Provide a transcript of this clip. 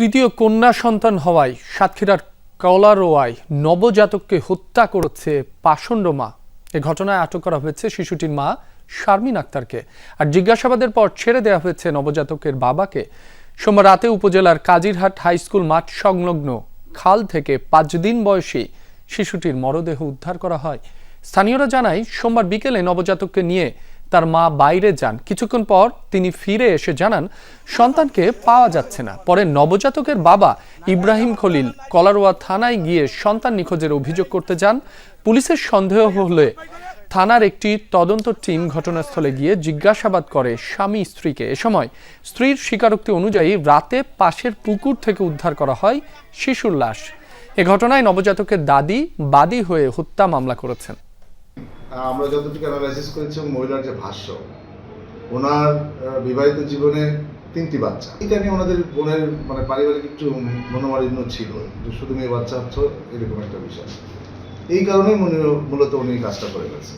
তৃতীয় কন্যা সন্তান হওয়ায় সাতক্ষীরার কলারোয়ায় নবজাতককে হত্যা করেছে পাষণ্ড মা। এ ঘটনায় আটক করা হয়েছে শিশুটির মা শারমিন আক্তারকে। আর জিজ্ঞাসাবাদের পর ছেড়ে দেওয়া হয়েছে নবজাতকের বাবাকে। সোমবার রাতে উপজেলার কাজিরহাট হাই স্কুল মাঠ সংলগ্ন খাল থেকে পাঁচ দিন বয়সী শিশুটির মরদেহ উদ্ধার করা হয়। স্থানীয়রা জানায়, সোমবার বিকেলে নবজাতককে নিয়ে তার মা বাইরে যান। কিছুক্ষণ পর তিনি ফিরে এসে জানান, সন্তানকে পাওয়া যাচ্ছে না। পরে নবজাতকের বাবা ইব্রাহিম খলিল কলারোয়া থানায় গিয়ে সন্তান নিখোঁজের অভিযোগ করতে যান। পুলিশের সন্দেহ হলে থানার একটি তদন্ত টিম ঘটনাস্থলে গিয়ে জিজ্ঞাসাবাদ করে স্বামী স্ত্রীকে। এ সময় স্ত্রীর স্বীকারোক্তি অনুযায়ী রাতে পাশের পুকুর থেকে উদ্ধার করা হয় শিশুর লাশ। এ ঘটনায় নবজাতকের দাদি বাদী হয়ে হত্যা মামলা করেছেন। আমরা যতটুকু অ্যানালাইসিস করেছি মহিলার যে ভাষ্য, ওনার বিবাহিত জীবনে তিনটি বাচ্চা। এটা নিয়ে ওনাদের বোনের মানে পারিবারিক একটু মনোমালিন্য ছিল, যে শুধু মেয়ে বাচ্চা হচ্ছে, এরকম একটা বিষয়। এই কারণেই মূলত উনি কাজটা করে গেছেন।